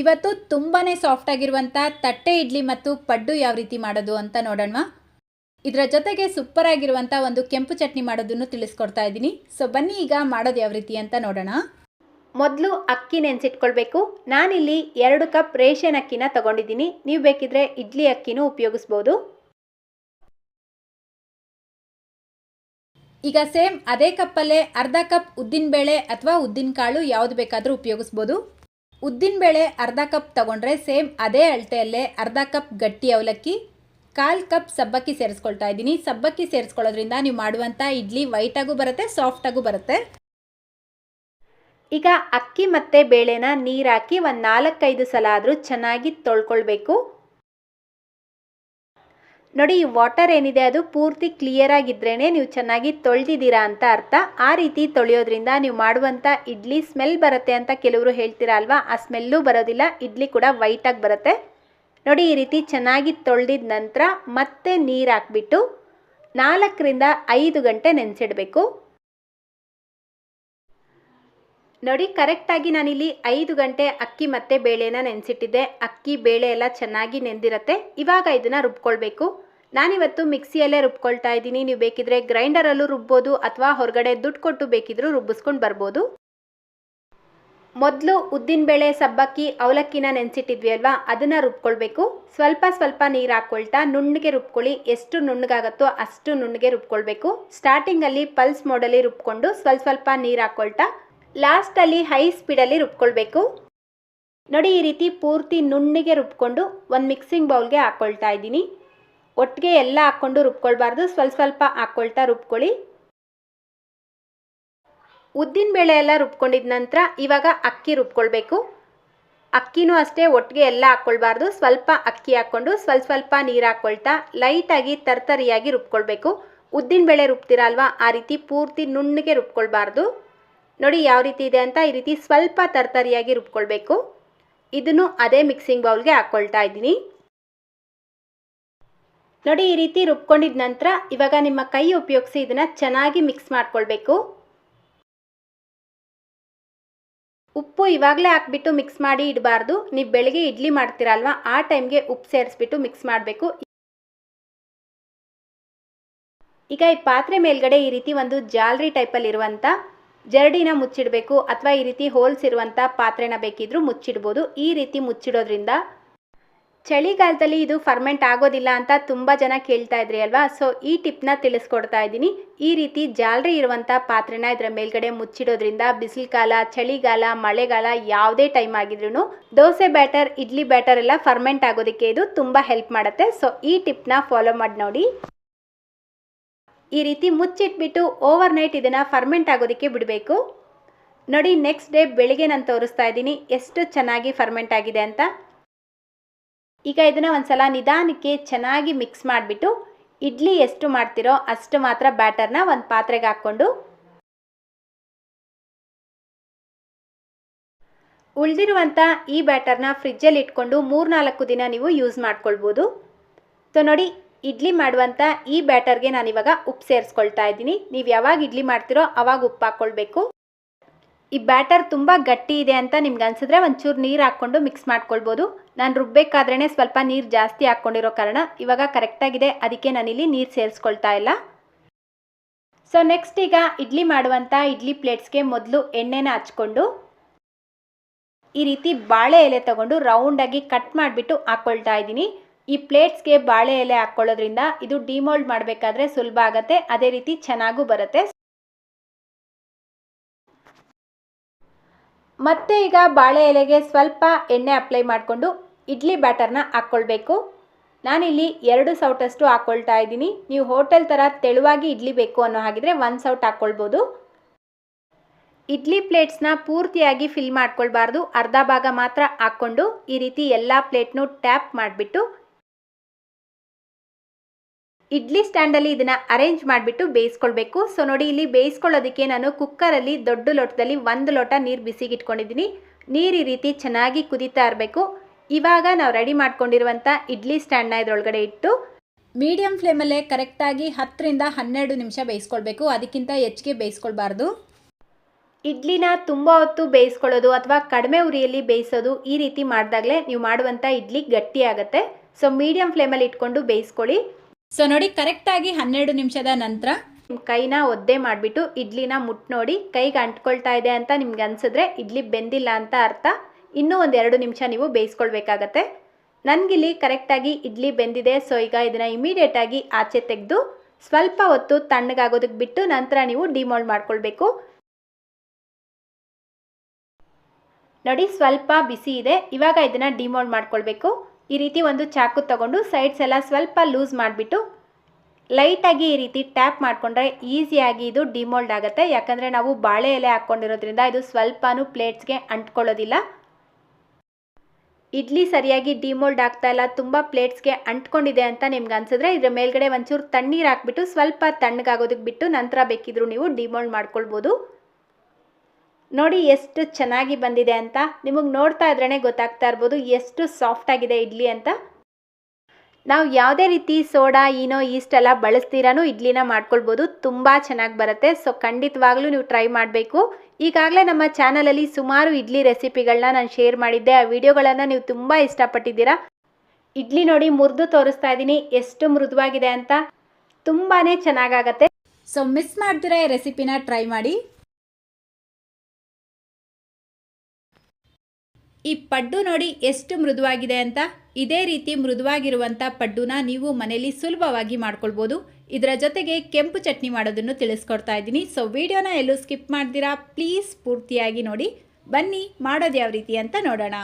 ಇವತ್ತು ತುಂಬಾ ಸಾಫ್ಟ್ ಆಗಿರುವಂಥ ತಟ್ಟೆ ಇಡ್ಲಿ ಮತ್ತು ಪಡ್ಡು ಯಾವ ರೀತಿ ಮಾಡೋದು ಅಂತ ನೋಡೋಣ ಇದರ ಜೊತೆಗೆ ಸೂಪರ್ ಆಗಿರುವಂಥ ಒಂದು ಕೆಂಪು ಚಟ್ನಿ ಮಾಡೋದನ್ನು ತಿಳಿಸ್ಕೊಡ್ತಾ ಇದ್ದೀನಿ. ಸೊ ಬನ್ನಿ ಈಗ ಮಾಡೋದು ಯಾವ ರೀತಿ ಅಂತ ನೋಡೋಣ. ಮೊದಲು ಅಕ್ಕಿ ನೆನೆಸಿಟ್ಕೊಳ್ಬೇಕು. ನಾನಿಲ್ಲಿ ಎರಡು ಕಪ್ ರೇಷನ್ ಅಕ್ಕಿನ ತಗೊಂಡಿದ್ದೀನಿ. ನೀವು ಬೇಕಿದ್ರೆ ಇಡ್ಲಿ ಅಕ್ಕಿನೂ ಉಪಯೋಗಿಸ್ಬೋದು. ಈಗ ಸೇಮ್ ಅದೇ ಕಪ್ಪಲ್ಲೇ ಅರ್ಧ ಕಪ್ ಉದ್ದಿನಬೇಳೆ ಅಥವಾ ಉದ್ದಿನಕಾಳು ಯಾವುದು ಬೇಕಾದರೂ ಉಪಯೋಗಿಸ್ಬೋದು. ಉದ್ದಿನಬೇಳೆ ಅರ್ಧ ಕಪ್ ತಗೊಂಡ್ರೆ ಸೇಮ್ ಅದೇ ಅಳತೆಯಲ್ಲೇ ಅರ್ಧ ಕಪ್ ಗಟ್ಟಿ ಅವಲಕ್ಕಿ, ಕಾಲು ಕಪ್ ಸಬ್ಬಕ್ಕಿ ಸೇರಿಸ್ಕೊಳ್ತಾ ಇದ್ದೀನಿ. ಸಬ್ಬಕ್ಕಿ ಸೇರಿಸ್ಕೊಳ್ಳೋದ್ರಿಂದ ನೀವು ಮಾಡುವಂಥ ಇಡ್ಲಿ ವೈಟಾಗೂ ಬರುತ್ತೆ ಸಾಫ್ಟಾಗೂ ಬರುತ್ತೆ. ಈಗ ಅಕ್ಕಿ ಮತ್ತು ಬೇಳೆನ ನೀರಾಕಿ ಒಂದು ನಾಲ್ಕೈದು ಸಲ ಆದರೂ ಚೆನ್ನಾಗಿ ತೊಳ್ಕೊಳ್ಬೇಕು. ನೋಡಿ, ಈ ವಾಟರ್ ಏನಿದೆ, ಅದು ಪೂರ್ತಿ ಕ್ಲಿಯರ್ ಆಗಿದ್ರೇ ನೀವು ಚೆನ್ನಾಗಿ ತೊಳೆದಿದ್ದೀರಾ ಅಂತ ಅರ್ಥ. ಆ ರೀತಿ ತೊಳೆಯೋದ್ರಿಂದ ನೀವು ಮಾಡುವಂಥ ಇಡ್ಲಿ ಸ್ಮೆಲ್ ಬರುತ್ತೆ ಅಂತ ಕೆಲವರು ಹೇಳ್ತೀರಾ ಅಲ್ವಾ? ಆ ಸ್ಮೆಲ್ಲೂ ಬರೋದಿಲ್ಲ, ಇಡ್ಲಿ ಕೂಡ ವೈಟಾಗಿ ಬರುತ್ತೆ. ನೋಡಿ, ಈ ರೀತಿ ಚೆನ್ನಾಗಿ ತೊಳೆದಿದ ನಂತರ ಮತ್ತೆ ನೀರು ಹಾಕ್ಬಿಟ್ಟು ನಾಲ್ಕರಿಂದ ಐದು ಗಂಟೆ ನೆನೆಸಿಡಬೇಕು. ನೋಡಿ, ಕರೆಕ್ಟಾಗಿ ನಾನಿಲ್ಲಿ ಐದು ಗಂಟೆ ಅಕ್ಕಿ ಮತ್ತು ಬೇಳೆನ ನೆನೆಸಿಟ್ಟಿದ್ದೆ. ಅಕ್ಕಿ, ಬೇಳೆ ಎಲ್ಲ ಚೆನ್ನಾಗಿ ನೆಂದಿರತ್ತೆ. ಇವಾಗ ಇದನ್ನು ರುಬ್ಕೊಳ್ಬೇಕು. ನಾನಿವತ್ತು ಮಿಕ್ಸಿಯಲ್ಲೇ ರುಬ್ಕೊಳ್ತಾ ಇದ್ದೀನಿ. ನೀವು ಬೇಕಿದ್ರೆ ಗ್ರೈಂಡರಲ್ಲೂ ರುಬ್ಬೋದು ಅಥವಾ ಹೊರಗಡೆ ದುಡ್ಡು ಕೊಟ್ಟು ಬೇಕಿದ್ರೂ ರುಬ್ಬಿಸ್ಕೊಂಡು ಬರ್ಬೋದು. ಮೊದಲು ಉದ್ದಿನಬೇಳೆ, ಸಬ್ಬಕ್ಕಿ, ಅವಲಕ್ಕಿನ ನೆನೆಸಿಟ್ಟಿದ್ವಿ ಅಲ್ವಾ ಅದನ್ನು ರುಬ್ಕೊಳ್ಬೇಕು. ಸ್ವಲ್ಪ ಸ್ವಲ್ಪ ನೀರು ಹಾಕ್ಕೊಳ್ತಾ ನುಣ್ಣಗೆ ರುಬ್ಕೊಳ್ಳಿ. ಎಷ್ಟು ನುಣ್ಣಗಾಗತ್ತೋ ಅಷ್ಟು ನುಣ್ಣಗೆ ರುಬ್ಕೊಳ್ಬೇಕು. ಸ್ಟಾರ್ಟಿಂಗಲ್ಲಿ ಪಲ್ಸ್ ಮೋಡಲ್ಲಿ ರುಬ್ಕೊಂಡು ಸ್ವಲ್ಪ ಸ್ವಲ್ಪ ನೀರು ಹಾಕ್ಕೊಳ್ತಾ ಲಾಸ್ಟಲ್ಲಿ ಹೈ ಸ್ಪೀಡಲ್ಲಿ ರುಬ್ಕೊಳ್ಬೇಕು. ನೋಡಿ ಈ ರೀತಿ ಪೂರ್ತಿ ನುಣ್ಣಗೆ ರುಬ್ಕೊಂಡು ಒಂದು ಮಿಕ್ಸಿಂಗ್ ಬೌಲ್ಗೆ ಹಾಕ್ಕೊಳ್ತಾ ಇದ್ದೀನಿ. ಒಟ್ಟಿಗೆ ಎಲ್ಲ ಹಾಕ್ಕೊಂಡು ರುಬ್ಕೊಳ್ಬಾರ್ದು. ಸ್ವಲ್ಪ ಸ್ವಲ್ಪ ಹಾಕ್ಕೊಳ್ತಾ ರುಬ್ಕೊಳ್ಳಿ. ಉದ್ದಿನಬೇಳೆ ಎಲ್ಲ ರುಬ್ಕೊಂಡಿದ ನಂತರ ಇವಾಗ ಅಕ್ಕಿ ರುಬ್ಕೊಳ್ಬೇಕು. ಅಕ್ಕಿನೂ ಅಷ್ಟೇ ಒಟ್ಟಿಗೆ ಎಲ್ಲ ಹಾಕ್ಕೊಳ್ಬಾರ್ದು. ಸ್ವಲ್ಪ ಅಕ್ಕಿ ಹಾಕ್ಕೊಂಡು ಸ್ವಲ್ಪ ಸ್ವಲ್ಪ ನೀರು ಹಾಕ್ಕೊಳ್ತಾ ಲೈಟಾಗಿ ತರ್ತರಿಯಾಗಿ ರುಬ್ಕೊಳ್ಬೇಕು. ಉದ್ದಿನಬೇಳೆ ಬೇಳೆ ರುಬ್ತಿರಲ್ವಾ? ಆ ರೀತಿ ಪೂರ್ತಿ ನುಣ್ಣಗೆ ರುಬ್ಕೊಳ್ಬಾರ್ದು. ನೋಡಿ ಯಾವ ರೀತಿ ಇದೆ ಅಂತ ಈ ರೀತಿ ಸ್ವಲ್ಪ ತರ್ತರಿಯಾಗಿ ರುಬ್ಕೊಳ್ಬೇಕು. ಇದನ್ನು ಅದೇ ಮಿಕ್ಸಿಂಗ್ ಬೌಲ್ಗೆ ಹಾಕ್ಕೊಳ್ತಾ ಇದ್ದೀನಿ. ನೋಡಿ ಈ ರೀತಿ ರುಬ್ಕೊಂಡಿದ ನಂತರ ಇವಾಗ ನಿಮ್ಮ ಕೈ ಉಪಯೋಗಿಸಿ ಇದನ್ನು ಚೆನ್ನಾಗಿ ಮಿಕ್ಸ್ ಮಾಡ್ಕೊಳ್ಬೇಕು. ಉಪ್ಪು ಇವಾಗಲೇ ಹಾಕ್ಬಿಟ್ಟು ಮಿಕ್ಸ್ ಮಾಡಿ ಇಡಬಾರ್ದು. ನೀವು ಬೆಳಗ್ಗೆ ಇಡ್ಲಿ ಮಾಡ್ತೀರಲ್ವ, ಆ ಟೈಮ್ಗೆ ಉಪ್ಪು ಸೇರಿಸ್ಬಿಟ್ಟು ಮಿಕ್ಸ್ ಮಾಡಬೇಕು. ಈಗ ಈ ಪಾತ್ರೆ ಮೇಲ್ಗಡೆ ಈ ರೀತಿ ಒಂದು ಜಾಲರಿ ಟೈಪಲ್ಲಿ ಇರುವಂಥ ಜರಡಿನ ಮುಚ್ಚಿಡಬೇಕು ಅಥವಾ ಈ ರೀತಿ ಹೋಲ್ಸ್ ಇರುವಂಥ ಪಾತ್ರೆನ ಬೇಕಿದ್ರೂ ಮುಚ್ಚಿಡ್ಬೋದು. ಈ ರೀತಿ ಮುಚ್ಚಿಡೋದ್ರಿಂದ ಚಳಿಗಾಲದಲ್ಲಿ ಇದು ಫರ್ಮೆಂಟ್ ಆಗೋದಿಲ್ಲ ಅಂತ ತುಂಬ ಜನ ಕೇಳ್ತಾ ಇದ್ರಿ ಅಲ್ವಾ? ಸೊ ಈ ಟಿಪ್ನ ತಿಳಿಸ್ಕೊಡ್ತಾ ಇದ್ದೀನಿ. ಈ ರೀತಿ ಜಾಲರಿ ಇರುವಂಥ ಪಾತ್ರೆನ ಇದರ ಮೇಲ್ಗಡೆ ಮುಚ್ಚಿಡೋದ್ರಿಂದ ಬಿಸಿಲು ಕಾಲ ಚಳಿಗಾಲ, ಮಳೆಗಾಲ ಯಾವುದೇ ಟೈಮ್ ಆಗಿದ್ರೂ ದೋಸೆ ಬ್ಯಾಟರ್, ಇಡ್ಲಿ ಬ್ಯಾಟರ್ ಎಲ್ಲ ಫರ್ಮೆಂಟ್ ಆಗೋದಕ್ಕೆ ಇದು ತುಂಬ ಹೆಲ್ಪ್ ಮಾಡುತ್ತೆ. ಸೊ ಈ ಟಿಪ್ನ ಫಾಲೋ ಮಾಡಿ ನೋಡಿ. ಈ ರೀತಿ ಮುಚ್ಚಿಟ್ಬಿಟ್ಟು ಓವರ್ ನೈಟ್ ಇದನ್ನು ಫರ್ಮೆಂಟ್ ಆಗೋದಕ್ಕೆ ಬಿಡಬೇಕು. ನೋಡಿ ನೆಕ್ಸ್ಟ್ ಡೇ ಬೆಳಿಗ್ಗೆ ನಾನು ತೋರಿಸ್ತಾ ಇದ್ದೀನಿ ಎಷ್ಟು ಚೆನ್ನಾಗಿ ಫರ್ಮೆಂಟ್ ಆಗಿದೆ ಅಂತ. ಈಗ ಇದನ್ನು ಒಂದ್ಸಲ ನಿಧಾನಕ್ಕೆ ಚೆನ್ನಾಗಿ ಮಿಕ್ಸ್ ಮಾಡಿಬಿಟ್ಟು ಇಡ್ಲಿ ಎಷ್ಟು ಮಾಡ್ತಿರೋ ಅಷ್ಟು ಮಾತ್ರ ಬ್ಯಾಟರ್ನ ಒಂದು ಪಾತ್ರೆಗೆ ಹಾಕ್ಕೊಂಡು. ಉಳಿದಿರುವಂಥ ಈ ಬ್ಯಾಟರ್ನ ಫ್ರಿಜ್ಜಲ್ಲಿ ಇಟ್ಕೊಂಡು ಮೂರ್ನಾಲ್ಕು ದಿನ ನೀವು ಯೂಸ್ ಮಾಡ್ಕೊಳ್ಬೋದು. ಸೊ ನೋಡಿ ಇಡ್ಲಿ ಮಾಡುವಂಥ ಈ ಬ್ಯಾಟರ್ಗೆ ನಾನಿವಾಗ ಉಪ್ಪು ಸೇರಿಸ್ಕೊಳ್ತಾ ಇದ್ದೀನಿ. ನೀವು ಯಾವಾಗ ಇಡ್ಲಿ ಮಾಡ್ತಿರೋ ಅವಾಗ ಉಪ್ಪು ಹಾಕ್ಕೊಳ್ಬೇಕು. ಈ ಬ್ಯಾಟರ್ ತುಂಬ ಗಟ್ಟಿ ಇದೆ ಅಂತ ನಿಮ್ಗೆ ಅನ್ಸಿದ್ರೆ ಒಂಚೂರು ನೀರು ಹಾಕ್ಕೊಂಡು ಮಿಕ್ಸ್ ಮಾಡ್ಕೊಳ್ಬೋದು. ನಾನು ರುಬ್ಬೇಕಾದ್ರೇ ಸ್ವಲ್ಪ ನೀರು ಜಾಸ್ತಿ ಹಾಕ್ಕೊಂಡಿರೋ ಕಾರಣ ಇವಾಗ ಕರೆಕ್ಟಾಗಿದೆ ಅದಕ್ಕೆ ನಾನಿಲ್ಲಿ ನೀರು ಸೇರಿಸ್ಕೊಳ್ತಾ ಇಲ್ಲ. ಸೊ ನೆಕ್ಸ್ಟ್ ಈಗ ಇಡ್ಲಿ ಮಾಡುವಂಥ ಇಡ್ಲಿ ಪ್ಲೇಟ್ಸ್ಗೆ ಮೊದಲು ಎಣ್ಣೆನ ಹಚ್ಕೊಂಡು ಈ ರೀತಿ ಬಾಳೆ ಎಲೆ ತಗೊಂಡು ರೌಂಡಾಗಿ ಕಟ್ ಮಾಡಿಬಿಟ್ಟು ಹಾಕ್ಕೊಳ್ತಾ ಇದ್ದೀನಿ. ಈ ಪ್ಲೇಟ್ಸ್ಗೆ ಬಾಳೆ ಎಲೆ ಹಾಕ್ಕೊಳ್ಳೋದ್ರಿಂದ ಇದು ಡಿಮೋಲ್ಡ್ ಮಾಡಬೇಕಾದ್ರೆ ಸುಲಭ ಆಗುತ್ತೆ. ಅದೇ ರೀತಿ ಚೆನ್ನಾಗೂ ಬರುತ್ತೆ. ಮತ್ತೆ ಈಗ ಬಾಳೆ ಎಲೆಗೆ ಸ್ವಲ್ಪ ಎಣ್ಣೆ ಅಪ್ಲೈ ಮಾಡಿಕೊಂಡು ಇಡ್ಲಿ ಬ್ಯಾಟರ್ನ ಹಾಕ್ಕೊಳ್ಬೇಕು. ನಾನಿಲ್ಲಿ ಎರಡು ಸೌಟಷ್ಟು ಹಾಕ್ಕೊಳ್ತಾ ಇದ್ದೀನಿ. ನೀವು ಹೋಟೆಲ್ ಥರ ತೆಳುವಾಗಿ ಇಡ್ಲಿ ಬೇಕು ಅನ್ನೋ ಹಾಗಿದ್ರೆ ಒಂದು ಸೌಟ್ ಹಾಕ್ಕೊಳ್ಬೋದು. ಇಡ್ಲಿ ಪ್ಲೇಟ್ಸ್ನ ಪೂರ್ತಿಯಾಗಿ ಫಿಲ್ ಮಾಡ್ಕೊಳ್ಬಾರ್ದು. ಅರ್ಧ ಭಾಗ ಮಾತ್ರ ಹಾಕ್ಕೊಂಡು ಈ ರೀತಿ ಎಲ್ಲ ಪ್ಲೇಟ್ನೂ ಟ್ಯಾಪ್ ಮಾಡಿಬಿಟ್ಟು ಇಡ್ಲಿ ಸ್ಟ್ಯಾಂಡಲ್ಲಿ ಇದನ್ನು ಅರೇಂಜ್ ಮಾಡಿಬಿಟ್ಟು ಬೇಯಿಸ್ಕೊಳ್ಬೇಕು. ಸೊ ನೋಡಿ ಇಲ್ಲಿ ಬೇಯಿಸ್ಕೊಳ್ಳೋದಕ್ಕೆ ನಾನು ಕುಕ್ಕರಲ್ಲಿ ದೊಡ್ಡ ಲೋಟದಲ್ಲಿ ಒಂದು ಲೋಟ ನೀರು ಬಿಸಿಗೆ ಇಟ್ಕೊಂಡಿದ್ದೀನಿ ನೀರು ಈ ರೀತಿ ಚೆನ್ನಾಗಿ ಕುದೀತಾ ಇರಬೇಕು. ಇವಾಗ ನಾವು ರೆಡಿ ಮಾಡ್ಕೊಂಡಿರುವಂಥ ಇಡ್ಲಿ ಸ್ಟ್ಯಾಂಡ್ನ ಇದರೊಳಗಡೆ ಇಟ್ಟು ಮೀಡಿಯಂ ಫ್ಲೇಮಲ್ಲೇ ಕರೆಕ್ಟಾಗಿ ಹತ್ತರಿಂದ ಹನ್ನೆರಡು ನಿಮಿಷ ಬೇಯಿಸ್ಕೊಳ್ಬೇಕು. ಅದಕ್ಕಿಂತ ಹೆಚ್ಚಿಗೆ ಬೇಯಿಸ್ಕೊಳ್ಬಾರ್ದು. ಇಡ್ಲಿನ ತುಂಬ ಹೊತ್ತು ಬೇಯಿಸ್ಕೊಳ್ಳೋದು ಅಥವಾ ಕಡಿಮೆ ಉರಿಯಲ್ಲಿ ಬೇಯಿಸೋದು ಈ ರೀತಿ ಮಾಡಿದಾಗಲೇ ನೀವು ಮಾಡುವಂಥ ಇಡ್ಲಿ ಗಟ್ಟಿ ಆಗುತ್ತೆ ಸೊ ಮೀಡಿಯಂ ಫ್ಲೇಮಲ್ಲಿ ಇಟ್ಕೊಂಡು ಬೇಯಿಸ್ಕೊಳ್ಳಿ. ಸೊ ನೋಡಿ ಕರೆಕ್ಟಾಗಿ ಹನ್ನೆರಡು ನಿಮಿಷದ ನಂತರ ಕೈನ ಒದ್ದೆ ಮಾಡಿಬಿಟ್ಟು ಇಡ್ಲಿನ ಮುಟ್ ನೋಡಿ ಕೈಗೆ ಅಂಟ್ಕೊಳ್ತಾ ಇದೆ ಅಂತ ನಿಮ್ಗೆ ಅನ್ಸಿದ್ರೆ ಇಡ್ಲಿ ಬೆಂದಿಲ್ಲ ಅಂತ ಅರ್ಥ. ಇನ್ನೂ ಒಂದು ಎರಡು ನಿಮಿಷ ನೀವು ಬೇಯಿಸ್ಕೊಳ್ಬೇಕಾಗತ್ತೆ. ನನಗಿಲ್ಲಿ ಕರೆಕ್ಟಾಗಿ ಇಡ್ಲಿ ಬೆಂದಿದೆ. ಸೊ ಈಗ ಇದನ್ನು ಇಮಿಡಿಯೇಟಾಗಿ ಆಚೆ ತೆಗೆದು ಸ್ವಲ್ಪ ಹೊತ್ತು ತಣ್ಣಗಾಗೋದಕ್ಕೆ ಬಿಟ್ಟು ನಂತರ ನೀವು ಡಿಮೋಲ್ಡ್ ಮಾಡ್ಕೊಳ್ಬೇಕು. ನೋಡಿ, ಸ್ವಲ್ಪ ಬಿಸಿ ಇದೆ. ಇವಾಗ ಇದನ್ನು ಡಿಮೋಲ್ಡ್ ಮಾಡ್ಕೊಳ್ಬೇಕು. ಈ ರೀತಿ ಒಂದು ಚಾಕು ತಗೊಂಡು ಸೈಡ್ಸ್ ಎಲ್ಲ ಸ್ವಲ್ಪ ಲೂಸ್ ಮಾಡಿಬಿಟ್ಟು ಲೈಟಾಗಿ ಈ ರೀತಿ ಟ್ಯಾಪ್ ಮಾಡಿಕೊಂಡ್ರೆ ಈಸಿಯಾಗಿ ಇದು ಡಿಮೋಲ್ಡ್ ಆಗುತ್ತೆ. ಯಾಕಂದರೆ ನಾವು ಬಾಳೆ ಎಲೆ ಹಾಕ್ಕೊಂಡಿರೋದ್ರಿಂದ ಇದು ಸ್ವಲ್ಪನೂ ಪ್ಲೇಟ್ಸ್ಗೆ ಅಂಟ್ಕೊಳ್ಳೋದಿಲ್ಲ. ಇಡ್ಲಿ ಸರಿಯಾಗಿ ಡಿಮೋಲ್ಡ್ ಆಗ್ತಾ ಇಲ್ಲ, ತುಂಬ ಪ್ಲೇಟ್ಸ್ಗೆ ಅಂಟ್ಕೊಂಡಿದೆ ಅಂತ ನಿಮ್ಗೆ ಅನ್ಸಿದ್ರೆ ಇದ್ರ ಮೇಲ್ಗಡೆ ಒಂಚೂರು ತಣ್ಣೀರು ಹಾಕ್ಬಿಟ್ಟು ಸ್ವಲ್ಪ ತಣ್ಣಗಾಗೋದಕ್ಕೆ ಬಿಟ್ಟು ನಂತರ ಬೇಕಿದ್ರು ನೀವು ಡಿಮೋಲ್ಡ್ ಮಾಡ್ಕೊಳ್ಬೋದು. ನೋಡಿ ಎಷ್ಟು ಚೆನ್ನಾಗಿ ಬಂದಿದೆ ಅಂತ. ನಿಮಗೆ ನೋಡ್ತಾ ಇದ್ರೇ ಗೊತ್ತಾಗ್ತಾ ಇರ್ಬೋದು ಎಷ್ಟು ಸಾಫ್ಟ್ ಆಗಿದೆ ಇಡ್ಲಿ ಅಂತ. ನಾವು ಯಾವುದೇ ರೀತಿ ಸೋಡಾ ಏನೋ ಈಸ್ಟ್ ಎಲ್ಲ ಬಳಸ್ತೀರಾನು ಇಡ್ಲಿನ ಮಾಡ್ಕೊಳ್ಬೋದು. ತುಂಬ ಚೆನ್ನಾಗಿ ಬರುತ್ತೆ. ಸೊ ಖಂಡಿತವಾಗ್ಲೂ ನೀವು ಟ್ರೈ ಮಾಡಬೇಕು. ಈಗಾಗಲೇ ನಮ್ಮ ಚಾನಲಲ್ಲಿ ಸುಮಾರು ಇಡ್ಲಿ ರೆಸಿಪಿಗಳನ್ನ ನಾನು ಶೇರ್ ಮಾಡಿದ್ದೆ. ಆ ವಿಡಿಯೋಗಳನ್ನು ನೀವು ತುಂಬ ಇಷ್ಟಪಟ್ಟಿದ್ದೀರಾ. ಇಡ್ಲಿ ನೋಡಿ ಮುರಿದು ತೋರಿಸ್ತಾ ಇದ್ದೀನಿ. ಎಷ್ಟು ಮೃದುವಾಗಿದೆ ಅಂತ. ತುಂಬಾ ಚೆನ್ನಾಗಾಗತ್ತೆ. ಸೊ ಮಿಸ್ ಮಾಡ್ತೀರಾ ಈ ರೆಸಿಪಿನ ಟ್ರೈ ಮಾಡಿ. ಈ ಪಡ್ಡು ನೋಡಿ ಎಷ್ಟು ಮೃದುವಾಗಿದೆ ಅಂತ. ಇದೇ ರೀತಿ ಮೃದುವಾಗಿರುವಂಥ ಪಡ್ಡುನ ನೀವು ಮನೆಯಲ್ಲಿ ಸುಲಭವಾಗಿ ಮಾಡ್ಕೊಳ್ಬೋದು. ಇದರ ಜೊತೆಗೆ ಕೆಂಪು ಚಟ್ನಿ ಮಾಡೋದನ್ನು ತಿಳಿಸ್ಕೊಡ್ತಾ ಇದ್ದೀನಿ. ಸೊ ವಿಡಿಯೋನ ಎಲ್ಲೂ ಸ್ಕಿಪ್ ಮಾಡ್ದಿರಾ? ಪ್ಲೀಸ್ ಪೂರ್ತಿಯಾಗಿ ನೋಡಿ. ಬನ್ನಿ, ಮಾಡೋದು ಯಾವ ರೀತಿ ಅಂತ ನೋಡೋಣ.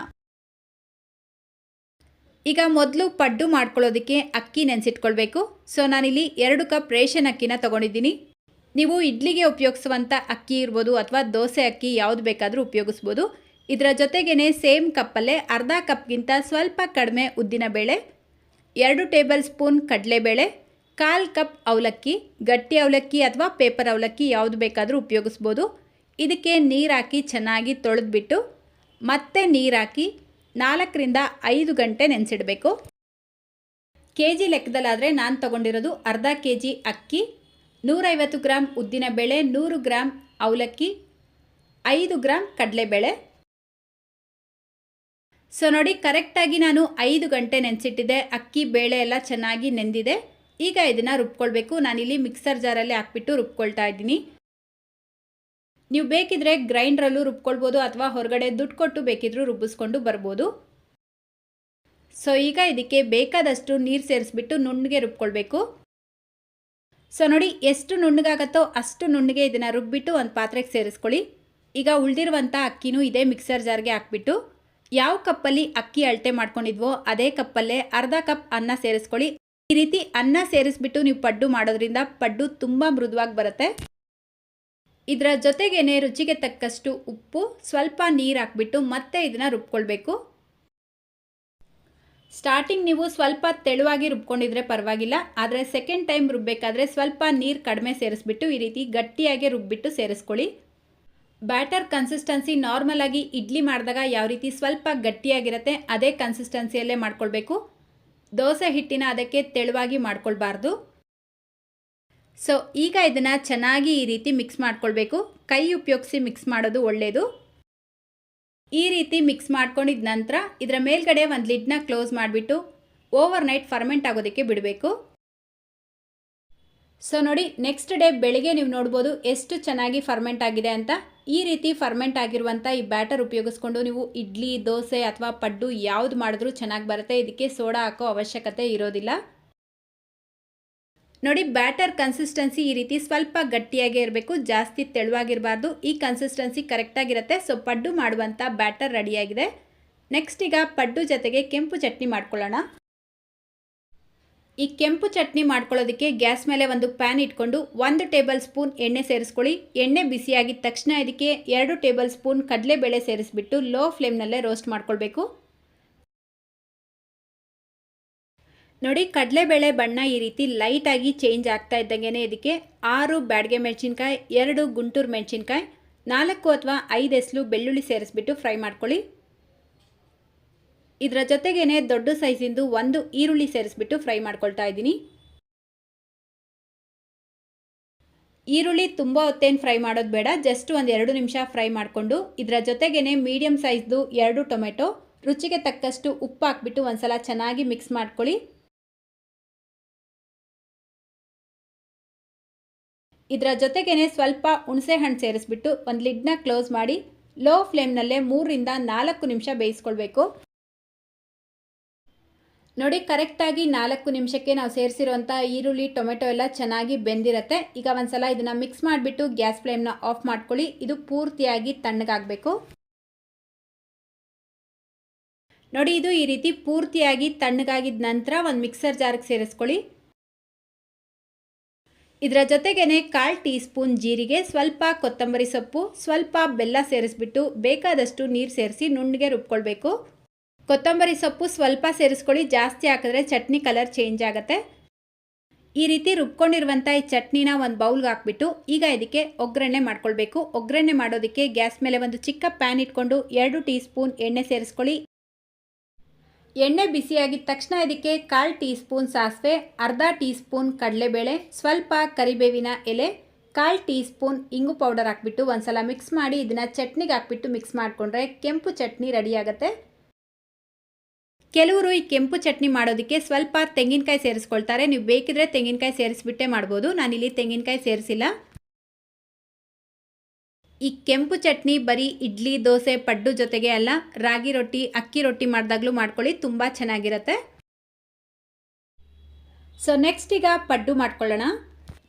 ಈಗ ಮೊದಲು ಪಡ್ಡು ಮಾಡ್ಕೊಳ್ಳೋದಕ್ಕೆ ಅಕ್ಕಿ ನೆನೆಸಿಟ್ಕೊಳ್ಬೇಕು. ಸೊ ನಾನಿಲ್ಲಿ ಎರಡು ಕಪ್ ರೇಷನ್ ಅಕ್ಕಿನ ತೊಗೊಂಡಿದ್ದೀನಿ. ನೀವು ಇಡ್ಲಿಗೆ ಉಪಯೋಗಿಸುವಂಥ ಅಕ್ಕಿ ಇರ್ಬೋದು ಅಥವಾ ದೋಸೆ ಅಕ್ಕಿ ಯಾವುದು ಬೇಕಾದರೂ ಉಪಯೋಗಿಸ್ಬೋದು. ಇದರ ಜೊತೆಗೇ ಸೇಮ್ ಕಪ್ಪಲ್ಲೇ ಅರ್ಧ ಕಪ್ಗಿಂತ ಸ್ವಲ್ಪ ಕಡಿಮೆ ಉದ್ದಿನಬೇಳೆ ಎರಡು ಟೇಬಲ್ ಸ್ಪೂನ್ ಕಡಲೆಬೇಳೆ ಕಾಲು ಕಪ್ ಅವಲಕ್ಕಿ, ಗಟ್ಟಿ ಅವಲಕ್ಕಿ ಅಥವಾ ಪೇಪರ್ ಅವಲಕ್ಕಿ ಯಾವುದು ಬೇಕಾದರೂ ಉಪಯೋಗಿಸ್ಬೋದು. ಇದಕ್ಕೆ ನೀರು ಹಾಕಿ ಚೆನ್ನಾಗಿ ತೊಳೆದ್ಬಿಟ್ಟು ಮತ್ತೆ ನೀರು ಹಾಕಿ ನಾಲ್ಕರಿಂದ ಐದು ಗಂಟೆ ನೆನೆಸಿಡಬೇಕು. ಕೆ ಜಿ ಲೆಕ್ಕದಲ್ಲಾದರೆ ನಾನು ತೊಗೊಂಡಿರೋದು ಅರ್ಧ ಕೆ ಜಿ ಅಕ್ಕಿ, ನೂರೈವತ್ತು ಗ್ರಾಮ್ ಉದ್ದಿನಬೇಳೆ ನೂರು ಗ್ರಾಮ್ ಅವಲಕ್ಕಿ, ಐದು ಗ್ರಾಮ್ ಕಡಲೆಬೇಳೆ ಸೊ ನೋಡಿ ಕರೆಕ್ಟಾಗಿ ನಾನು ಐದು ಗಂಟೆ ನೆನೆಸಿಟ್ಟಿದ್ದೆ. ಅಕ್ಕಿ ಬೇಳೆ ಎಲ್ಲ ಚೆನ್ನಾಗಿ ನೆಂದಿದೆ. ಈಗ ಇದನ್ನು ರುಬ್ಕೊಳ್ಬೇಕು. ನಾನಿಲ್ಲಿ ಮಿಕ್ಸರ್ ಜಾರಲ್ಲಿ ಹಾಕ್ಬಿಟ್ಟು ರುಬ್ಕೊಳ್ತಾ ಇದ್ದೀನಿ. ನೀವು ಬೇಕಿದ್ರೆ ಗ್ರೈಂಡ್ರಲ್ಲೂ ರುಬ್ಕೊಳ್ಬೋದು ಅಥವಾ ಹೊರಗಡೆ ದುಡ್ಡು ಕೊಟ್ಟು ಬೇಕಿದ್ರೂ ರುಬ್ಬಿಸ್ಕೊಂಡು ಬರ್ಬೋದು. ಸೊ ಈಗ ಇದಕ್ಕೆ ಬೇಕಾದಷ್ಟು ನೀರು ಸೇರಿಸ್ಬಿಟ್ಟು ನುಣ್ಣಗೆ ರುಬ್ಕೊಳ್ಬೇಕು. ಸೊ ನೋಡಿ, ಎಷ್ಟು ನುಣ್ಣಗಾಗತ್ತೋ ಅಷ್ಟು ನುಣ್ಣಗೆ ಇದನ್ನು ರುಬ್ಬಿಟ್ಟು ಒಂದು ಪಾತ್ರೆಗೆ ಸೇರಿಸ್ಕೊಳ್ಳಿ. ಈಗ ಉಳಿದಿರುವಂಥ ಅಕ್ಕಿನೂ ಇದೇ ಮಿಕ್ಸರ್ ಜಾರ್ಗೆ ಹಾಕ್ಬಿಟ್ಟು ಯಾವ ಕಪ್ಪಲ್ಲಿ ಅಕ್ಕಿ ಅಳತೆ ಮಾಡ್ಕೊಂಡಿದ್ವೋ ಅದೇ ಕಪ್ಪಲ್ಲೇ ಅರ್ಧ ಕಪ್ ಅನ್ನ ಸೇರಿಸ್ಕೊಳ್ಳಿ. ಈ ರೀತಿ ಅನ್ನ ಸೇರಿಸ್ಬಿಟ್ಟು ನೀವು ಪಡ್ಡು ಮಾಡೋದ್ರಿಂದ ಪಡ್ಡು ತುಂಬ ಮೃದುವಾಗಿ ಬರುತ್ತೆ. ಇದರ ಜೊತೆಗೇನೆ ರುಚಿಗೆ ತಕ್ಕಷ್ಟು ಉಪ್ಪು, ಸ್ವಲ್ಪ ನೀರು ಹಾಕ್ಬಿಟ್ಟು ಮತ್ತೆ ಇದನ್ನು ರುಬ್ಕೊಳ್ಬೇಕು. ಸ್ಟಾರ್ಟಿಂಗ್ ನೀವು ಸ್ವಲ್ಪ ತೆಳುವಾಗಿ ರುಬ್ಕೊಂಡಿದ್ರೆ ಪರವಾಗಿಲ್ಲ, ಆದರೆ ಸೆಕೆಂಡ್ ಟೈಮ್ ರುಬ್ಬೇಕಾದ್ರೆ ಸ್ವಲ್ಪ ನೀರು ಕಡಿಮೆ ಸೇರಿಸ್ಬಿಟ್ಟು ಈ ರೀತಿ ಗಟ್ಟಿಯಾಗಿ ರುಬ್ಬಿಟ್ಟು ಸೇರಿಸ್ಕೊಳ್ಳಿ. ಬ್ಯಾಟರ್ ಕನ್ಸಿಸ್ಟೆನ್ಸಿ ನಾರ್ಮಲ್ ಆಗಿ ಇಡ್ಲಿ ಮಾಡಿದಾಗ ಯಾವ ರೀತಿ ಸ್ವಲ್ಪ ಗಟ್ಟಿಯಾಗಿರುತ್ತೆ, ಅದೇ ಕನ್ಸಿಸ್ಟೆನ್ಸಿಯಲ್ಲೇ ಮಾಡ್ಕೊಳ್ಬೇಕು. ದೋಸೆ ಹಿಟ್ಟಿನ ಅದಕ್ಕೆ ತೆಳುವಾಗಿ ಮಾಡ್ಕೊಳ್ಬಾರ್ದು. ಸೊ ಈಗ ಇದನ್ನು ಚೆನ್ನಾಗಿ ಈ ರೀತಿ ಮಿಕ್ಸ್ ಮಾಡ್ಕೊಳ್ಬೇಕು. ಕೈ ಉಪಯೋಗಿಸಿ ಮಿಕ್ಸ್ ಮಾಡೋದು ಒಳ್ಳೆಯದು ಈ ರೀತಿ ಮಿಕ್ಸ್ ಮಾಡ್ಕೊಂಡಿದ ನಂತರ ಇದರ ಮೇಲ್ಗಡೆ ಒಂದು ಲಿಡ್ನ ಕ್ಲೋಸ್ ಮಾಡಿಬಿಟ್ಟು ಓವರ್ ನೈಟ್ ಫರ್ಮೆಂಟ್ ಆಗೋದಕ್ಕೆ ಬಿಡಬೇಕು. ಸೊ ನೋಡಿ ನೆಕ್ಸ್ಟ್ ಡೇ ಬೆಳಿಗ್ಗೆ ನೀವು ನೋಡ್ಬೋದು ಎಷ್ಟು ಚೆನ್ನಾಗಿ ಫರ್ಮೆಂಟ್ ಆಗಿದೆ ಅಂತ. ಈ ರೀತಿ ಫರ್ಮೆಂಟ್ ಆಗಿರುವಂಥ ಈ ಬ್ಯಾಟರ್ ಉಪಯೋಗಿಸ್ಕೊಂಡು ನೀವು ಇಡ್ಲಿ, ದೋಸೆ ಅಥವಾ ಪಡ್ಡು ಯಾವುದು ಮಾಡಿದ್ರೂ ಚೆನ್ನಾಗಿ ಬರುತ್ತೆ. ಇದಕ್ಕೆ ಸೋಡಾ ಹಾಕೋ ಅವಶ್ಯಕತೆ ಇರೋದಿಲ್ಲ. ನೋಡಿ ಬ್ಯಾಟರ್ ಕನ್ಸಿಸ್ಟೆನ್ಸಿ ಈ ರೀತಿ ಸ್ವಲ್ಪ ಗಟ್ಟಿಯಾಗೇ ಇರಬೇಕು, ಜಾಸ್ತಿ ತೆಳುವಾಗಿರಬಾರ್ದು. ಈ ಕನ್ಸಿಸ್ಟೆನ್ಸಿ ಕರೆಕ್ಟಾಗಿರುತ್ತೆ ಸೊ ಪಡ್ಡು ಮಾಡುವಂಥ ಬ್ಯಾಟರ್ ರೆಡಿಯಾಗಿದೆ ನೆಕ್ಸ್ಟ್ ಈಗ ಪಡ್ಡು ಜೊತೆಗೆ ಕೆಂಪು ಚಟ್ನಿ ಮಾಡ್ಕೊಳ್ಳೋಣ. ಈ ಕೆಂಪು ಚಟ್ನಿ ಮಾಡ್ಕೊಳ್ಳೋದಕ್ಕೆ ಗ್ಯಾಸ್ ಮೇಲೆ ಒಂದು ಪ್ಯಾನ್ ಇಟ್ಕೊಂಡು ಒಂದು ಟೇಬಲ್ ಸ್ಪೂನ್ ಎಣ್ಣೆ ಸೇರಿಸ್ಕೊಳ್ಳಿ. ಎಣ್ಣೆ ಬಿಸಿಯಾಗಿದ ತಕ್ಷಣ ಇದಕ್ಕೆ ಎರಡು ಟೇಬಲ್ ಸ್ಪೂನ್ ಕಡಲೆಬೇಳೆ ಸೇರಿಸ್ಬಿಟ್ಟು ಲೋ ಫ್ಲೇಮ್ನಲ್ಲೇ ರೋಸ್ಟ್ ಮಾಡ್ಕೊಳ್ಬೇಕು. ನೋಡಿ, ಕಡಲೆಬೇಳೆ ಬಣ್ಣ ಈ ರೀತಿ ಲೈಟಾಗಿ ಚೇಂಜ್ ಆಗ್ತಾ ಇದ್ದಂಗೆ ಇದಕ್ಕೆ ಆರು ಬ್ಯಾಡ್ಗೆ ಮೆಣಸಿನ್ಕಾಯಿ, ಎರಡು ಗುಂಟೂರು ಮೆಣಸಿನ್ಕಾಯಿ, ನಾಲ್ಕು ಅಥವಾ ಐದು ಎಸ್ಲು ಬೆಳ್ಳುಳ್ಳಿ ಸೇರಿಸ್ಬಿಟ್ಟು ಫ್ರೈ ಮಾಡ್ಕೊಳ್ಳಿ. ಇದರ ಜೊತೆಗೇನೆ ದೊಡ್ಡ ಸೈಜಿಂದು ಒಂದು ಈರುಳ್ಳಿ ಸೇರಿಸ್ಬಿಟ್ಟು ಫ್ರೈ ಮಾಡ್ಕೊಳ್ತಾ ಇದ್ದೀನಿ. ಈರುಳ್ಳಿ ತುಂಬ ಹೊತ್ತೇನು ಫ್ರೈ ಮಾಡೋದು ಬೇಡ, ಜಸ್ಟ್ ಒಂದು ಎರಡು ನಿಮಿಷ ಫ್ರೈ ಮಾಡಿಕೊಂಡು, ಇದರ ಜೊತೆಗೇನೆ ಮೀಡಿಯಮ್ ಸೈಜ್ದು ಎರಡು ಟೊಮೆಟೊ, ರುಚಿಗೆ ತಕ್ಕಷ್ಟು ಉಪ್ಪು ಹಾಕ್ಬಿಟ್ಟು ಒಂದ್ಸಲ ಚೆನ್ನಾಗಿ ಮಿಕ್ಸ್ ಮಾಡ್ಕೊಳ್ಳಿ. ಇದರ ಜೊತೆಗೇನೆ ಸ್ವಲ್ಪ ಹುಣಸೆ ಹಣ್ಣು ಸೇರಿಸ್ಬಿಟ್ಟು ಒಂದು ಲಿಡ್ನ ಕ್ಲೋಸ್ ಮಾಡಿ, ಲೋ ಫ್ಲೇಮ್ನಲ್ಲೇ ಮೂರರಿಂದ ನಾಲ್ಕು ನಿಮಿಷ ಬೇಯಿಸ್ಕೊಳ್ಬೇಕು. ನೋಡಿ, ಕರೆಕ್ಟಾಗಿ ನಾಲ್ಕು ನಿಮಿಷಕ್ಕೆ ನಾವು ಸೇರಿಸಿರುವಂಥ ಈರುಳ್ಳಿ, ಟೊಮೆಟೊ ಎಲ್ಲ ಚೆನ್ನಾಗಿ ಬೆಂದಿರುತ್ತೆ. ಈಗ ಒಂದ್ಸಲ ಇದನ್ನು ಮಿಕ್ಸ್ ಮಾಡಿಬಿಟ್ಟು ಗ್ಯಾಸ್ ಫ್ಲೇಮ್ನ ಆಫ್ ಮಾಡ್ಕೊಳ್ಳಿ. ಇದು ಪೂರ್ತಿಯಾಗಿ ತಣ್ಣಗಾಗಬೇಕು. ನೋಡಿ, ಇದು ಈ ರೀತಿ ಪೂರ್ತಿಯಾಗಿ ತಣ್ಣಗಾಗಿದ ನಂತರ ಒಂದು ಮಿಕ್ಸರ್ ಜಾರ್ಗೆ ಸೇರಿಸ್ಕೊಳ್ಳಿ. ಇದರ ಜೊತೆಗೇನೆ ಕಾಲು ಟೀ ಸ್ಪೂನ್ ಜೀರಿಗೆ, ಸ್ವಲ್ಪ ಕೊತ್ತಂಬರಿ ಸೊಪ್ಪು, ಸ್ವಲ್ಪ ಬೆಲ್ಲ ಸೇರಿಸ್ಬಿಟ್ಟು ಬೇಕಾದಷ್ಟು ನೀರು ಸೇರಿಸಿ ನುಣ್ಣಗೆ ರುಬ್ಕೊಳ್ಬೇಕು. ಕೊತ್ತಂಬರಿ ಸೊಪ್ಪು ಸ್ವಲ್ಪ ಸೇರಿಸ್ಕೊಳ್ಳಿ. ಜಾಸ್ತಿ ಹಾಕಿದ್ರೆ ಚಟ್ನಿ ಕಲರ್ ಚೇಂಜ್ ಆಗುತ್ತೆ. ಈ ರೀತಿ ರುಬ್ಕೊಂಡಿರುವಂಥ ಈ ಚಟ್ನಿನ ಒಂದು ಬೌಲ್ಗೆ ಹಾಕ್ಬಿಟ್ಟು ಈಗ ಇದಕ್ಕೆ ಒಗ್ಗರಣೆ ಮಾಡ್ಕೊಳ್ಬೇಕು. ಒಗ್ಗರಣೆ ಮಾಡೋದಕ್ಕೆ ಗ್ಯಾಸ್ ಮೇಲೆ ಒಂದು ಚಿಕ್ಕ ಪ್ಯಾನ್ ಇಟ್ಕೊಂಡು ಎರಡು ಟೀ ಸ್ಪೂನ್ ಎಣ್ಣೆ ಸೇರಿಸ್ಕೊಳ್ಳಿ. ಎಣ್ಣೆ ಬಿಸಿಯಾಗಿದ ತಕ್ಷಣ ಇದಕ್ಕೆ ಕಾಲು ಟೀ ಸ್ಪೂನ್ ಸಾಸಿವೆ, ಅರ್ಧ ಟೀ ಸ್ಪೂನ್ ಕಡಲೆಬೇಳೆ, ಸ್ವಲ್ಪ ಕರಿಬೇವಿನ ಎಲೆ, ಕಾಲು ಟೀ ಸ್ಪೂನ್ ಇಂಗು ಪೌಡರ್ ಹಾಕ್ಬಿಟ್ಟು ಒಂದ್ಸಲ ಮಿಕ್ಸ್ ಮಾಡಿ ಇದನ್ನು ಚಟ್ನಿಗೆ ಹಾಕ್ಬಿಟ್ಟು ಮಿಕ್ಸ್ ಮಾಡಿಕೊಂಡ್ರೆ ಕೆಂಪು ಚಟ್ನಿ ರೆಡಿ ಆಗುತ್ತೆ. ಕೆಲವರು ಈ ಕೆಂಪು ಚಟ್ನಿ ಮಾಡೋದಕ್ಕೆ ಸ್ವಲ್ಪ ತೆಂಗಿನಕಾಯಿ ಸೇರಿಸ್ಕೊಳ್ತಾರೆ. ನೀವು ಬೇಕಿದ್ರೆ ತೆಂಗಿನಕಾಯಿ ಸೇರಿಸ್ಬಿಟ್ಟೆ ಮಾಡ್ಬೋದು. ನಾನಿಲ್ಲಿ ತೆಂಗಿನಕಾಯಿ ಸೇರಿಸಿಲ್ಲ. ಈ ಕೆಂಪು ಚಟ್ನಿ ಬರೀ ಇಡ್ಲಿ, ದೋಸೆ, ಪಡ್ಡು ಜೊತೆಗೆ ಅಲ್ಲ, ರಾಗಿ ರೊಟ್ಟಿ, ಅಕ್ಕಿ ರೊಟ್ಟಿ ಮಾಡಿದಾಗಲೂ ಮಾಡ್ಕೊಳ್ಳಿ, ತುಂಬ ಚೆನ್ನಾಗಿರುತ್ತೆ. ಸೊ ನೆಕ್ಸ್ಟ್ ಈಗ ಪಡ್ಡು ಮಾಡ್ಕೊಳ್ಳೋಣ.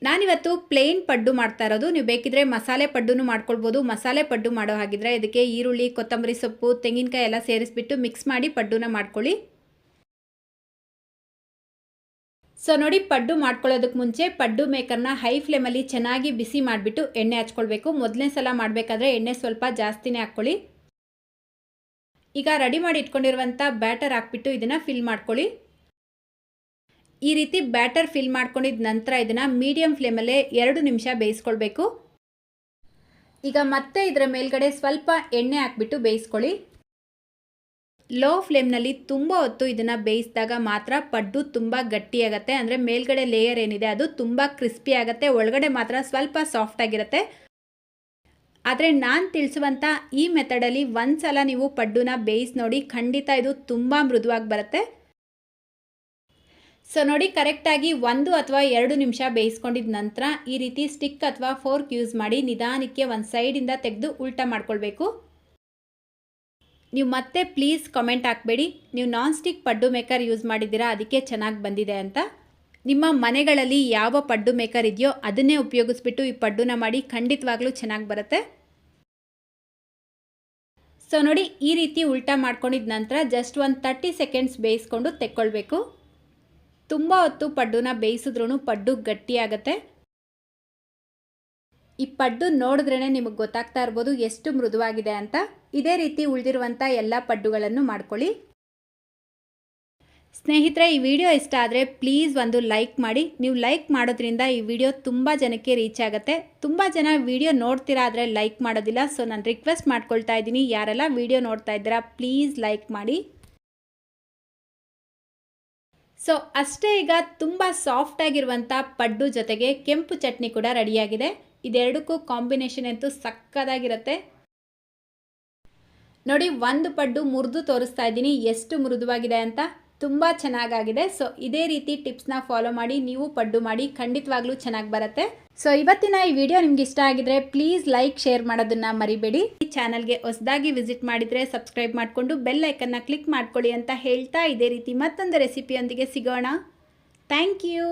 ನಾನಿವತ್ತು ಪ್ಲೇನ್ ಪಡ್ಡು ಮಾಡ್ತಾ ಇರೋದು. ನೀವು ಬೇಕಿದ್ರೆ ಮಸಾಲೆ ಪಡ್ಡು ಮಾಡ್ಕೊಳ್ಬೋದು. ಮಸಾಲೆ ಪಡ್ಡು ಮಾಡೋ ಹಾಗಿದ್ರೆ ಇದಕ್ಕೆ ಈರುಳ್ಳಿ, ಕೊತ್ತಂಬರಿ ಸೊಪ್ಪು, ತೆಂಗಿನಕಾಯಿ ಎಲ್ಲ ಸೇರಿಸ್ಬಿಟ್ಟು ಮಿಕ್ಸ್ ಮಾಡಿ ಪಡ್ಡುನ ಮಾಡ್ಕೊಳ್ಳಿ. ಸೊ ನೋಡಿ ಪಡ್ಡು ಮಾಡ್ಕೊಳ್ಳೋದಕ್ಕೆ ಮುಂಚೆ ಪಡ್ಡು ಮೇಕರ್ನ ಹೈ ಫ್ಲೇಮಲ್ಲಿ ಚೆನ್ನಾಗಿ ಬಿಸಿ ಮಾಡಿಬಿಟ್ಟು ಎಣ್ಣೆ ಹಚ್ಕೊಳ್ಬೇಕು. ಮೊದಲನೇ ಸಲ ಮಾಡಬೇಕಾದ್ರೆ ಎಣ್ಣೆ ಸ್ವಲ್ಪ ಜಾಸ್ತಿನೇ ಹಾಕ್ಕೊಳ್ಳಿ. ಈಗ ರೆಡಿ ಮಾಡಿ ಇಟ್ಕೊಂಡಿರುವಂಥ ಬ್ಯಾಟರ್ ಹಾಕ್ಬಿಟ್ಟು ಇದನ್ನು ಫಿಲ್ ಮಾಡ್ಕೊಳ್ಳಿ. ಈ ರೀತಿ ಬ್ಯಾಟರ್ ಫಿಲ್ ಮಾಡ್ಕೊಂಡಿದ ನಂತರ ಇದನ್ನು ಮೀಡಿಯಂ ಫ್ಲೇಮಲ್ಲೇ ಎರಡು ನಿಮಿಷ ಬೇಯಿಸ್ಕೊಳ್ಬೇಕು. ಈಗ ಮತ್ತೆ ಇದರ ಮೇಲ್ಗಡೆ ಸ್ವಲ್ಪ ಎಣ್ಣೆ ಹಾಕ್ಬಿಟ್ಟು ಬೇಯಿಸ್ಕೊಳ್ಳಿ. ಲೋ ಫ್ಲೇಮ್ನಲ್ಲಿ ತುಂಬ ಹೊತ್ತು ಇದನ್ನು ಬೇಯಿಸಿದಾಗ ಮಾತ್ರ ಪಡ್ಡು ತುಂಬ ಗಟ್ಟಿಯಾಗತ್ತೆ ಅಂದರೆ ಮೇಲ್ಗಡೆ ಲೇಯರ್ ಏನಿದೆ ಅದು ತುಂಬ ಕ್ರಿಸ್ಪಿ ಆಗುತ್ತೆ. ಒಳಗಡೆ ಮಾತ್ರ ಸ್ವಲ್ಪ ಸಾಫ್ಟ್ ಆಗಿರುತ್ತೆ. ಆದರೆ ನಾನು ತಿಳಿಸುವಂಥ ಈ ಮೆಥಡಲ್ಲಿ ಒಂದು ಸಲ ನೀವು ಪಡ್ಡುನ ಬೇಯಿಸಿ ನೋಡಿ ಖಂಡಿತ ಇದು ತುಂಬ ಮೃದುವಾಗಿ ಬರುತ್ತೆ. ಸೊ ನೋಡಿ ಕರೆಕ್ಟಾಗಿ ಒಂದು ಅಥವಾ ಎರಡು ನಿಮಿಷ ಬೇಯಿಸ್ಕೊಂಡಿದ ನಂತರ ಈ ರೀತಿ ಸ್ಟಿಕ್ ಅಥವಾ ಫೋರ್ಕ್ ಯೂಸ್ ಮಾಡಿ ನಿಧಾನಕ್ಕೆ ಒಂದು ಸೈಡಿಂದ ತೆಗೆದು ಉಲ್ಟಾ ಮಾಡ್ಕೊಳ್ಬೇಕು. ನೀವು ಮತ್ತೆ ಪ್ಲೀಸ್ ಕಮೆಂಟ್ ಹಾಕಬೇಡಿ. ನೀವು non stick paddu maker use ಮಾಡಿದ್ದೀರಾ, ಅದಕ್ಕೆ ಚೆನ್ನಾಗಿ ಬಂದಿದೆ ಅಂತ. ನಿಮ್ಮ ಮನೆಗಳಲ್ಲಿ ಯಾವ ಪಡ್ಡು ಮೇಕರ್ ಇದೆಯೋ ಅದನ್ನೇ ಉಪಯೋಗಿಸ್ಬಿಟ್ಟು ಈ ಪಡ್ಡುನ ಮಾಡಿ ಖಂಡಿತವಾಗ್ಲೂ ಚೆನ್ನಾಗಿ ಬರುತ್ತೆ. ಸೊ ನೋಡಿ, ಈ ರೀತಿ ಉಲ್ಟಾ ಮಾಡ್ಕೊಂಡಿದ ನಂತರ ಜಸ್ಟ್ ಒಂದು ತರ್ಟಿ ಸೆಕೆಂಡ್ಸ್ ಬೇಯಿಸ್ಕೊಂಡು ತೆಕ್ಕೊಳ್ಬೇಕು. ತುಂಬ ಹೊತ್ತು ಪಡ್ಡುನ ಬೇಯಿಸಿದ್ರೂ ಪಡ್ಡು ಗಟ್ಟಿಯಾಗತ್ತೆ ಈ ಪಡ್ಡು ನೋಡಿದ್ರೇ ನಿಮಗೆ ಗೊತ್ತಾಗ್ತಾ ಇರ್ಬೋದು ಎಷ್ಟು ಮೃದುವಾಗಿದೆ ಅಂತ. ಇದೇ ರೀತಿ ಉಳಿದಿರುವಂಥ ಎಲ್ಲ ಪಡ್ಡುಗಳನ್ನು ಮಾಡ್ಕೊಳ್ಳಿ. ಸ್ನೇಹಿತರೆ, ಈ ವಿಡಿಯೋ ಇಷ್ಟ ಆದರೆ ಪ್ಲೀಸ್ ಒಂದು ಲೈಕ್ ಮಾಡಿ. ನೀವು ಲೈಕ್ ಮಾಡೋದ್ರಿಂದ ಈ ವಿಡಿಯೋ ತುಂಬ ಜನಕ್ಕೆ ರೀಚ್ ಆಗುತ್ತೆ. ತುಂಬ ಜನ ವಿಡಿಯೋ ನೋಡ್ತೀರಾ ಆದರೆ ಲೈಕ್ ಮಾಡೋದಿಲ್ಲ. ಸೊ, ನಾನು ರಿಕ್ವೆಸ್ಟ್ ಮಾಡ್ಕೊಳ್ತಾ ಇದ್ದೀನಿ. ಯಾರೆಲ್ಲ ವಿಡಿಯೋ ನೋಡ್ತಾ ಇದ್ದೀರಾ, ಪ್ಲೀಸ್ ಲೈಕ್ ಮಾಡಿ. ಸೊ ಅಷ್ಟೇ ಈಗ ತುಂಬ ಸಾಫ್ಟಾಗಿರುವಂಥ ಪಡ್ಡು ಜೊತೆಗೆ ಕೆಂಪು ಚಟ್ನಿ ಕೂಡ ರೆಡಿಯಾಗಿದೆ ಇದೆರಡಕ್ಕೂ ಕಾಂಬಿನೇಷನ್ ಅಂತೂ ಸಕ್ಕದಾಗಿರುತ್ತೆ. ನೋಡಿ, ಒಂದು ಪಡ್ಡು ಮುರಿದು ತೋರಿಸ್ತಾ ಇದ್ದೀನಿ. ಎಷ್ಟು ಮೃದುವಾಗಿದೆ ಅಂತ. ತುಂಬ ಚೆನ್ನಾಗಾಗಿದೆ. ಸೊ ಇದೇ ರೀತಿ ಟಿಪ್ಸ್ನ ಫಾಲೋ ಮಾಡಿ, ನೀವು ಪಡ್ಡು ಮಾಡಿ, ಖಂಡಿತವಾಗ್ಲೂ ಚೆನ್ನಾಗಿ ಬರುತ್ತೆ. ಸೊ ಇವತ್ತಿನ ಈ ವಿಡಿಯೋ ನಿಮ್ಗೆ ಇಷ್ಟ ಆಗಿದ್ರೆ ಪ್ಲೀಸ್ ಲೈಕ್ ಶೇರ್ ಮಾಡೋದನ್ನ ಮರಿಬೇಡಿ. ಈ ಚಾನಲ್ಗೆ ಹೊಸದಾಗಿ ವಿಸಿಟ್ ಮಾಡಿದರೆ ಸಬ್ಸ್ಕ್ರೈಬ್ ಮಾಡಿಕೊಂಡು ಬೆಲ್ ಐಕನ್ನ ಕ್ಲಿಕ್ ಮಾಡ್ಕೊಳ್ಳಿ ಅಂತ ಹೇಳ್ತಾ ಇದೇ ರೀತಿ ಮತ್ತೊಂದು ರೆಸಿಪಿಯೊಂದಿಗೆ ಸಿಗೋಣ. Thank you